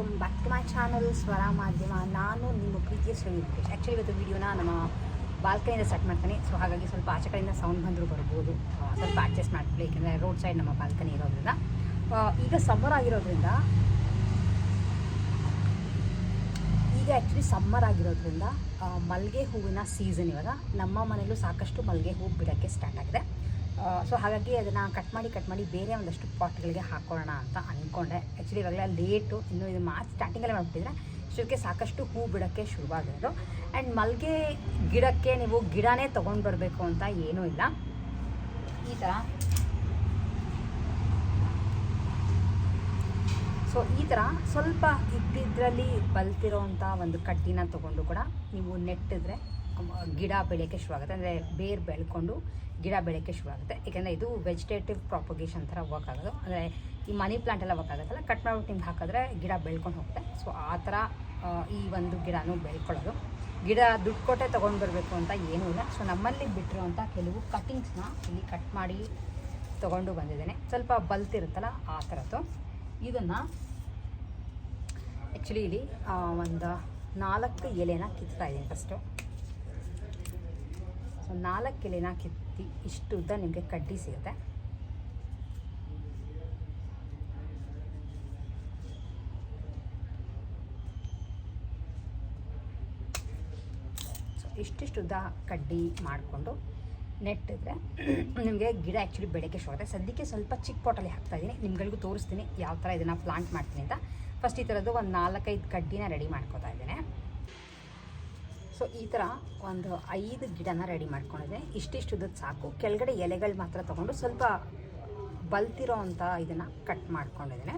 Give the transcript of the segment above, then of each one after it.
Welcome back to my channel Swara Madhyama ನಾನು ನಿಮ್ಮ ಪ್ರೀತಿಯ ಶ್ರೀ ಆ್ಯಕ್ಚುಲಿ ಇವತ್ತು ವೀಡಿಯೋನ ನಮ್ಮ ಬಾಲ್ಕನಿಯಿಂದ ಸ್ಟಾರ್ಟ್ ಮಾಡ್ತೀನಿ. ಸೊ ಹಾಗಾಗಿ ಸ್ವಲ್ಪ ಆಚೆ ಕಡೆಯಿಂದ ಸೌಂಡ್ ಬಂದರೂ ಬರ್ಬೋದು. ಸ್ವಲ್ಪ ಅಡ್ಜಸ್ಟ್ ಮಾಡ್ಕೊಳ್ಳಿ. ಏಕೆಂದರೆ ರೋಡ್ ಸೈಡ್ ನಮ್ಮ ಬಾಲ್ಕನಿ ಇರೋದ್ರಿಂದ. ಈಗ ಸಮ್ಮರ್ ಆಗಿರೋದ್ರಿಂದ, ಈಗ ಆ್ಯಕ್ಚುಲಿ ಸಮ್ಮರ್ ಆಗಿರೋದ್ರಿಂದ ಮಲ್ಲಿಗೆ ಹೂವಿನ ಸೀಸನ್ ಇವಾಗ. ನಮ್ಮ ಮನೆಯಲ್ಲೂ ಸಾಕಷ್ಟು ಮಲ್ಲಿಗೆ ಹೂವು ಬಿಡೋಕ್ಕೆ ಸ್ಟಾರ್ಟ್ ಆಗಿದೆ. ಸೊ ಹಾಗಾಗಿ ಅದನ್ನು ಕಟ್ ಮಾಡಿ ಕಟ್ ಮಾಡಿ ಬೇರೆ ಒಂದಷ್ಟು ಪಾಟ್ಗಳಿಗೆ ಹಾಕೋಣ ಅಂತ ಅಂದ್ಕೊಂಡೆ ಆ್ಯಕ್ಚುಲಿ ಇವಾಗೆಲ್ಲ ಲೇಟು ಇನ್ನು ಇದು ಮಾರ್ಚ್ ಸ್ಟಾರ್ಟಿಂಗಲ್ಲೇ ಮಾಡ್ಬಿಟ್ಟಿದ್ರೆ ಇಷ್ಟಕ್ಕೆ ಸಾಕಷ್ಟು ಹೂ ಬಿಡೋಕ್ಕೆ ಶುರುವಾಗಿರೋದು. ಆ್ಯಂಡ್ ಮಲ್ಲಿಗೆ ಗಿಡಕ್ಕೆ ನೀವು ಗಿಡನೇ ತೊಗೊಂಡು ಬರಬೇಕು ಅಂತ ಏನೂ ಇಲ್ಲ. ಈ ಥರ ಸೊ ಈ ಥರ ಸ್ವಲ್ಪ ಇದ್ದಿದ್ರಲ್ಲಿ ಬಲ್ತಿರೋವಂಥ ಒಂದು ಕಡ್ಡಿನ ತೊಗೊಂಡು ಕೂಡ ನೀವು ನೆಟ್ಟಿದ್ರೆ ಗಿಡ ಬೆಳೆಯೋಕ್ಕೆ ಶುರುವಾಗುತ್ತೆ. ಅಂದರೆ ಬೇರು ಬೆಳ್ಕೊಂಡು ಗಿಡ ಬೆಳೆಯೋಕ್ಕೆ ಶುರುವಾಗುತ್ತೆ. ಏಕೆಂದರೆ ಇದು ವೆಜಿಟೇಟಿವ್ ಪ್ರಾಪಗೇಷನ್ ಥರ ವರ್ಕ್ ಆಗೋದು. ಅಂದರೆ ಈ ಮನಿ ಪ್ಲಾಂಟ್ ಎಲ್ಲ ವರ್ಕ್ ಆಗುತ್ತಲ್ಲ ಕಟ್ ಮಾಡ್ಬಿಟ್ಟು ನಿಮ್ಗೆ ಹಾಕಿದ್ರೆ ಗಿಡ ಬೆಳ್ಕೊಂಡು ಹೋಗುತ್ತೆ. ಸೊ ಆ ಥರ ಈ ಒಂದು ಗಿಡನೂ ಬೆಳ್ಕೊಳ್ಳೋದು. ಗಿಡ ದುಡ್ಡು ಕೊಟ್ಟೆ ತೊಗೊಂಡು ಬರಬೇಕು ಅಂತ ಏನೂ ಇಲ್ಲ. ಸೊ ನಮ್ಮಲ್ಲಿ ಬಿಟ್ಟಿರುವಂಥ ಕೆಲವು ಕಟಿಂಗ್ಸ್ನ ಇಲ್ಲಿ ಕಟ್ ಮಾಡಿ ತೊಗೊಂಡು ಬಂದಿದ್ದೇನೆ. ಸ್ವಲ್ಪ ಬಲ್ತಿರುತ್ತಲ್ಲ ಆ ಥರದ್ದು. ಇದನ್ನು ಆ್ಯಕ್ಚುಲಿ ಇಲ್ಲಿ ಒಂದು ನಾಲ್ಕು ಎಲೆನ ಕಿತ್ತಾ ಇದ್ದೀನಿ ಫಸ್ಟು ಸೊ ನಾಲ್ಕು ಎಲೆನ ಕಿತ್ತಿ ಇಷ್ಟು ಉದ್ದ ನಿಮಗೆ ಕಡ್ಡಿ ಸಿಗುತ್ತೆ? ಸೊ ಇಷ್ಟಿಷ್ಟು ಉದ್ದ ಕಡ್ಡಿ ಮಾಡಿಕೊಂಡು ನೆಟ್ಟಿದ್ರೆ ನಿಮಗೆ ಗಿಡ ಆ್ಯಕ್ಚುಲಿ ಬೆಳಗ್ಗೆ ಶುರುವಾಗುತ್ತೆ ಸದ್ಯಕ್ಕೆ ಸ್ವಲ್ಪ ಚಿಕ್ಕ ಪಾಟಲ್ಲಿ ಹಾಕ್ತಾ ಇದ್ದೀನಿ. ನಿಮ್ಗಳಿಗೂ ತೋರಿಸ್ತೀನಿ ಯಾವ ಥರ ಇದನ್ನು ಪ್ಲಾಂಟ್ ಮಾಡ್ತೀನಿ ಅಂತ. ಫಸ್ಟ್ ಈ ಥರದ್ದು ಒಂದು ನಾಲ್ಕೈದು ಕಡ್ಡಿನ ರೆಡಿ ಮಾಡ್ಕೊತಾ ಇದ್ದೇನೆ. ಸೊ ಈ ಥರ ಒಂದು ಐದು ಗಿಡನ ರೆಡಿ ಮಾಡ್ಕೊಂಡಿದ್ದೆ ಇಷ್ಟಿಷ್ಟು ಉದ್ದದ್ದು ಸಾಕು. ಕೆಳಗಡೆ ಎಲೆಗಳು ಮಾತ್ರ ತೊಗೊಂಡು ಸ್ವಲ್ಪ ಬಲ್ತಿರೋ ಅಂಥ ಇದನ್ನು ಕಟ್ ಮಾಡ್ಕೊಂಡಿದ್ದೇನೆ.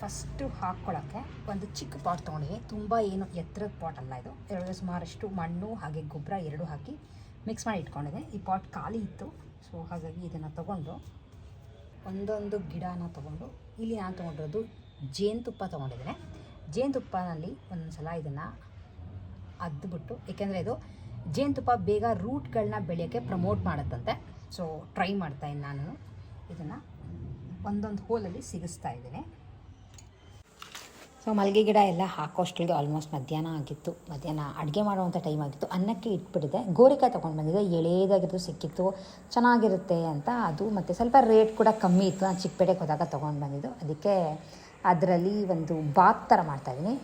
ಫಸ್ಟು ಹಾಕ್ಕೊಳ್ಳೋಕ್ಕೆ ಒಂದು ಚಿಕ್ಕ ಪಾಟ್ ತೊಗೊಂಡಿದ್ದೀನಿ. ತುಂಬ ಏನು ಎತ್ತರದ ಪಾಟ್ ಅಲ್ಲ ಇದು. ಎರಡು ಸುಮಾರಷ್ಟು ಮಣ್ಣು ಹಾಗೆ ಗೊಬ್ಬರ ಎರಡು ಹಾಕಿ ಮಿಕ್ಸ್ ಮಾಡಿ ಇಟ್ಕೊಂಡಿದ್ದೆ ಈ ಪಾಟ್ ಖಾಲಿ ಇತ್ತು. ಸೊ ಹಾಗಾಗಿ ಇದನ್ನು ತೊಗೊಂಡು ಒಂದೊಂದು ಗಿಡನ ತೊಗೊಂಡು ಇಲ್ಲಿ ನಾನು ತೊಗೊಂಡಿರೋದು ಜೇನುತುಪ್ಪ ತೊಗೊಂಡಿದ್ದೇನೆ. ಜೇನುತುಪ್ಪನಲ್ಲಿ ಒಂದೊಂದು ಸಲ ಇದನ್ನು ಅದ್ಬಿಟ್ಟು. ಏಕೆಂದರೆ ಇದು ಜೇನುತುಪ್ಪ ಬೇಗ ರೂಟ್ಗಳನ್ನ ಬೆಳೆಯೋಕ್ಕೆ ಪ್ರಮೋಟ್ ಮಾಡುತ್ತಂತೆ. ಸೊ ಟ್ರೈ ಮಾಡ್ತಾ ಇದ್ದೀನಿ ನಾನು. ಇದನ್ನು ಒಂದೊಂದು ಹೋಲಲ್ಲಿ ಸಿಗಿಸ್ತಾ ಇದ್ದೀನಿ. ಸೊ ಮಲ್ಲಿಗೆ ಗಿಡ ಎಲ್ಲ ಹಾಕೋಷ್ಟಿಗೆ ಆಲ್ಮೋಸ್ಟ್ ಮಧ್ಯಾಹ್ನ ಆಗಿತ್ತು. ಮಧ್ಯಾಹ್ನ ಅಡುಗೆ ಮಾಡುವಂಥ ಟೈಮ್ ಆಗಿತ್ತು. ಅನ್ನಕ್ಕೆ ಇಟ್ಬಿಟ್ಟಿದೆ ಗೋರಿಕಾಯಿ ತೊಗೊಂಡು ಬಂದಿದ್ದೆ. ಎಳೆಯದಾಗಿದ್ದು ಸಿಕ್ಕಿತ್ತು. ಚೆನ್ನಾಗಿರುತ್ತೆ ಅಂತ ಅದು. ಮತ್ತು ಸ್ವಲ್ಪ ರೇಟ್ ಕೂಡ ಕಮ್ಮಿ ಇತ್ತು. ನಾನು ಚಿಕ್ಕಪೇಟೆಗೆ ಹೋದಾಗ ತೊಗೊಂಡು ಬಂದಿದ್ದು. ಅದಕ್ಕೆ ಅದರಲ್ಲಿ ಒಂದು ಬಾತ್ ಥರ ಮಾಡ್ತಾಯಿದ್ದೀನಿ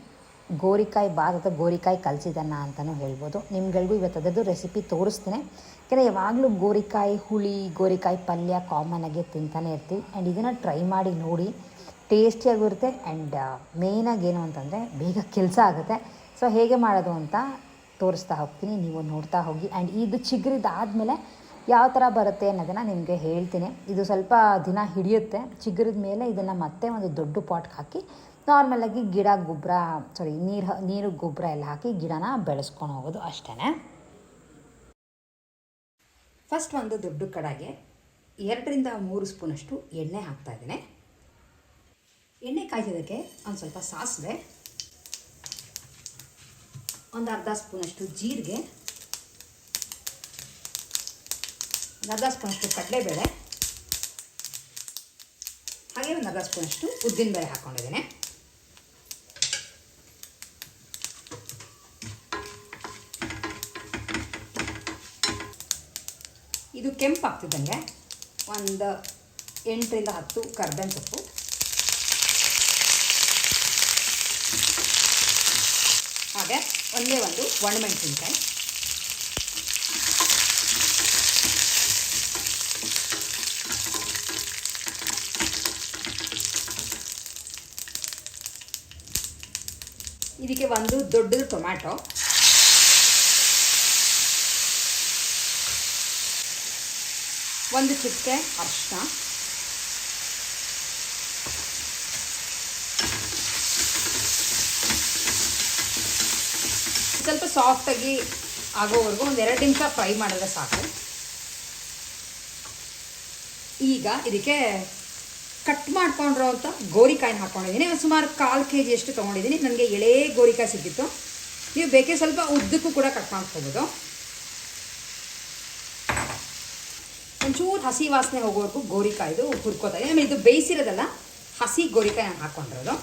ಗೋರಿಕಾಯಿ ಅಥವಾ ಗೋರಿಕಾಯಿ ಕಲಸಿದನ್ನ ಅಂತಲೂ ಹೇಳ್ಬೋದು. ನಿಮ್ಗಳಿಗೂ ಇವತ್ತು ಅದರದ್ದು ರೆಸಿಪಿ ತೋರಿಸ್ತೀನಿ. ಯಾಕಂದರೆ ಯಾವಾಗಲೂ ಗೋರಿಕಾಯಿ ಹುಳಿ, ಗೋರಿಕಾಯಿ ಪಲ್ಯ ಕಾಮನ್ ಆಗಿ ತಿಂತಾನೆ ಇರ್ತೀವಿ. ಆ್ಯಂಡ್ ಇದನ್ನು ಟ್ರೈ ಮಾಡಿ ನೋಡಿ ಟೇಸ್ಟಿಯಾಗಿರುತ್ತೆ ಆ್ಯಂಡ್ ಮೇಯ್ನಾಗಿ ಏನು ಅಂತಂದರೆ ಬೇಗ ಕೆಲಸ ಆಗುತ್ತೆ. ಸೊ ಹೇಗೆ ಮಾಡೋದು ಅಂತ ತೋರಿಸ್ತಾ ಹೋಗ್ತೀನಿ. ನೀವು ನೋಡ್ತಾ ಹೋಗಿ. ಆ್ಯಂಡ್ ಇದು ಚಿಗುರಿದಾದಮೇಲೆ ಯಾವ ಥರ ಬರುತ್ತೆ ಅನ್ನೋದನ್ನು ನಿಮಗೆ ಹೇಳ್ತೀನಿ. ಇದು ಸ್ವಲ್ಪ ದಿನ ಹಿಡಿಯುತ್ತೆ. ಚಿಗುರಿದ ಮೇಲೆ ಇದನ್ನು ಮತ್ತೆ ಒಂದು ದೊಡ್ಡ ಪಾಟ್ಗೆ ಹಾಕಿ ನಾರ್ಮಲಾಗಿ ಗಿಡ, ಗೊಬ್ಬರ ಸಾರಿ ನೀರು ನೀರು, ಗೊಬ್ಬರ ಎಲ್ಲ ಹಾಕಿ ಗಿಡನ ಬೆಳೆಸ್ಕೊಂಡು ಹೋಗೋದು ಅಷ್ಟೇ ಫಸ್ಟ್ ಒಂದು ದೊಡ್ಡ ಕಡಾಗೆ ಎರಡರಿಂದ ಮೂರು ಸ್ಪೂನಷ್ಟು ಎಣ್ಣೆ ಹಾಕ್ತಾ ಇದ್ದೀನಿ. ಎಣ್ಣೆ ಕಾಯ್ಸೋದಕ್ಕೆ ಒಂದು ಸ್ವಲ್ಪ ಸಾಸಿವೆ, ಒಂದು ಅರ್ಧ ಸ್ಪೂನಷ್ಟು ಜೀರಿಗೆ, ಒಂದು ಅರ್ಧ ಸ್ಪೂನಷ್ಟು ಕಡಲೆಬೇಳೆ, ಹಾಗೆ ಒಂದು ಅರ್ಧ ಸ್ಪೂನಷ್ಟು ಉದ್ದಿನಬೇಳೆ ಹಾಕ್ಕೊಂಡಿದ್ದೇನೆ ಇದು ಕೆಂಪು ಆಗ್ತಿದ್ದಂಗೆ ಒಂದು ಎಂಟರಿಂದ ಹತ್ತು ಕರ್ಬೇವಿನ ಸೊಪ್ಪು. ಹಾಗೆ ಒಂದೇ ಒಂದು ಒಣಮೆಣಸಿನ್ಕಾಯಿ. ಇದಕ್ಕೆ ಒಂದು ದೊಡ್ಡದು ಟೊಮ್ಯಾಟೊ. ಒಂದು ಚುಕ್ಕೆ ಅರಿಶಿನ ಸ್ವಲ್ಪ ಸಾಫ್ಟಾಗಿ ಆಗೋವರೆಗೂ ಒಂದು ಎರಡು ನಿಮಿಷ ಫ್ರೈ ಮಾಡಿದ್ರೆ ಸಾಕು. ಈಗ ಇದಕ್ಕೆ ಕಟ್ ಮಾಡ್ಕೊಂಡಿರೋ ಅಂಥ ಗೋರಿಕಾಯಿನ ಹಾಕ್ಕೊಂಡಿದ್ದೀನಿ ಒಂದು ಸುಮಾರು ಕಾಲು ಕೆ ಜಿಯಷ್ಟು ತೊಗೊಂಡಿದ್ದೀನಿ. ನನಗೆ ಎಳೆ ಗೋರಿಕಾಯಿ ಸಿಕ್ಕಿತ್ತು. ನೀವು ಬೇಕೇ ಸ್ವಲ್ಪ ಉದ್ದಕ್ಕೂ ಕೂಡ ಕಟ್ ಮಾಡ್ಕೋಬೋದು. ಒಂಚೂರು ಹಸಿ ವಾಸನೆ ಹೋಗೋವರೆಗೂ ಗೋರಿಕಾಯಿ ಇದು ಹುರ್ಕೋತಾ ಆಮೇಲೆ ಇದು ಬೇಯಿಸಿರೋದಲ್ಲ ಹಸಿ ಗೋರಿಕಾಯಿ ನಾನು ಹಾಕ್ಕೊಂಡಿರೋದು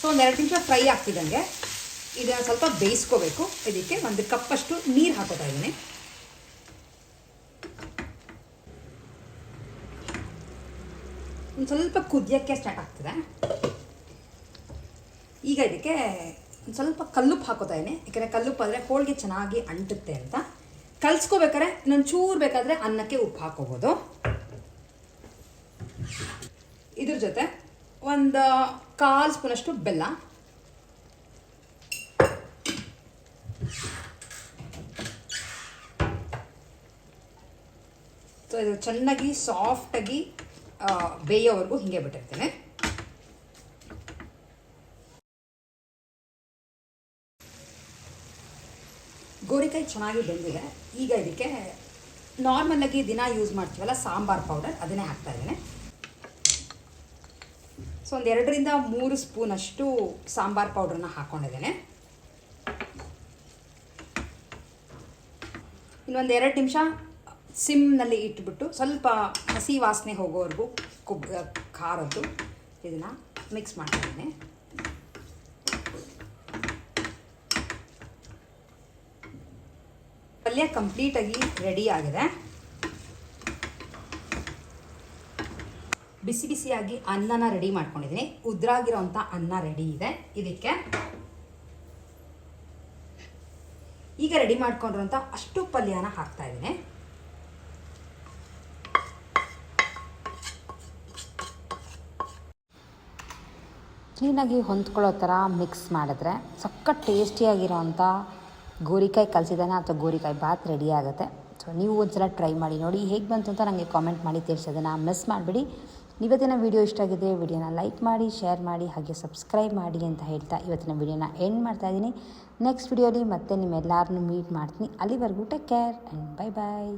ಸೊ ಒಂದೆರಡು ನಿಮಿಷ ಫ್ರೈ ಆಗ್ತಿದ್ದಂಗೆ. ಇದನ್ನು ಸ್ವಲ್ಪ ಬೇಯಿಸ್ಕೋಬೇಕು. ಇದಕ್ಕೆ ಒಂದು ಕಪ್ಪಷ್ಟು ನೀರು ಹಾಕೋತಾ ಇದ್ದೀನಿ. ಒಂದು ಸ್ವಲ್ಪ ಕುದಿಯೋಕ್ಕೆ ಸ್ಟಾರ್ಟ್ ಆಗ್ತದೆ. ಈಗ ಇದಕ್ಕೆ ಸ್ವಲ್ಪ ಕಲ್ಲುಪ್ಪು ಹಾಕೋತಾ ಇದ್ದೀನಿ. ಯಾಕಂದರೆ ಕಲ್ಲುಪ್ಪು ಆದರೆ ಹೋಳಿಗೆ ಚೆನ್ನಾಗಿ ಅಂಟುತ್ತೆ ಅಂತ. ಕಲ್ಸ್ಕೋಬೇಕಾದ್ರೆ ಇನ್ನೊಂದು ಚೂರು ಬೇಕಾದರೆ ಅನ್ನಕ್ಕೆ ಉಪ್ಪು ಹಾಕೋಬೋದು. ಇದ್ರ ಜೊತೆ ಒಂದು ಕಾಲು ಸ್ಪೂನಷ್ಟು ಬೆಲ್ಲ. ಸೊ ಇದು ಚೆನ್ನಾಗಿ ಸಾಫ್ಟಾಗಿ ಬೇಯೋವರೆಗೂ ಹೀಗೆ ಬಿಟ್ಟಿರ್ತೇನೆ. ಗೋರಿಕಾಯಿ ಚೆನ್ನಾಗಿ ಬೆಂದಿದೆ. ಈಗ ಇದಕ್ಕೆ ನಾರ್ಮಲಾಗಿ ದಿನ ಯೂಸ್ ಮಾಡ್ತೀವಲ್ಲ, ಸಾಂಬಾರ್ ಪೌಡರ್ ಅದನ್ನೇ ಹಾಕ್ತಾ ಇದ್ದೇನೆ. ಸೊ ಒಂದು ಎರಡರಿಂದ ಮೂರು ಸ್ಪೂನಷ್ಟು ಸಾಂಬಾರ್ ಪೌಡ್ರನ್ನ ಹಾಕ್ಕೊಂಡಿದ್ದೇನೆ ಇನ್ನೊಂದು ಎರಡು ನಿಮಿಷ ಸಿಮ್ನಲ್ಲಿ ಇಟ್ಬಿಟ್ಟು ಸ್ವಲ್ಪ ಹಸಿ ವಾಸನೆ ಹೋಗೋವರೆಗೂ ಕೊಬ್ಬ ಖಾರದ್ದು ಇದನ್ನು ಮಿಕ್ಸ್ ಮಾಡ್ತಿದ್ದೀನಿ ಪಲ್ಯ ಕಂಪ್ಲೀಟಾಗಿ ರೆಡಿ ಆಗಿದೆ. ಬಿಸಿ ಬಿಸಿಯಾಗಿ ಅನ್ನನ ರೆಡಿ ಮಾಡ್ಕೊಂಡಿದ್ದೀನಿ. ಉದ್ರಾಗಿರೋಂಥ ಅನ್ನ ರೆಡಿ ಇದೆ. ಇದಕ್ಕೆ ಈಗ ರೆಡಿ ಮಾಡ್ಕೊಂಡಿರೋಂಥ ಅಷ್ಟು ಪಲ್ಯನ ಹಾಕ್ತಾ ಇದ್ದೀನಿ. ಕ್ಲೀನಾಗಿ ಹೊಂದ್ಕೊಳ್ಳೋ ಥರ ಮಿಕ್ಸ್ ಮಾಡಿದ್ರೆ ಸಖತ್ ಟೇಸ್ಟಿಯಾಗಿರೋಂಥ ಗೋರಿಕಾಯಿ ಕಲಸಿದಾನ ಅಥವಾ ಗೋರಿಕಾಯಿ ಬಾತ್ ರೆಡಿ ಆಗುತ್ತೆ. ಸೊ ನೀವು ಒಂದ್ಸಲ ಟ್ರೈ ಮಾಡಿ ನೋಡಿ ಹೇಗೆ ಬಂತು ಅಂತ ನನಗೆ ಕಾಮೆಂಟ್ ಮಾಡಿ ತಿಳಿಸೋದನ್ನು ಮಿಸ್ ಮಾಡಿಬಿಡಿ. ಇವತ್ತಿನ ವಿಡಿಯೋ ಇಷ್ಟ ಆಗಿದೆ ವಿಡಿಯೋನ ಲೈಕ್ ಮಾಡಿ ಶೇರ್ ಮಾಡಿ, ಹಾಗೆ ಸಬ್ಸ್ಕ್ರೈಬ್ ಮಾಡಿ ಅಂತ ಹೇಳ್ತಾ ಇವತ್ತಿನ ವಿಡಿಯೋನ ಎಂಡ್ ಮಾಡ್ತಾ ಇದ್ದೀನಿ. ನೆಕ್ಸ್ಟ್ ವಿಡಿಯೋಲಿ ಮತ್ತೆ ನಿಮ್ಮೆಲ್ಲರನ್ನೂ ಮೀಟ್ ಮಾಡ್ತೀನಿ. ಅಲ್ಲಿವರೆಗೂ take care and bye bye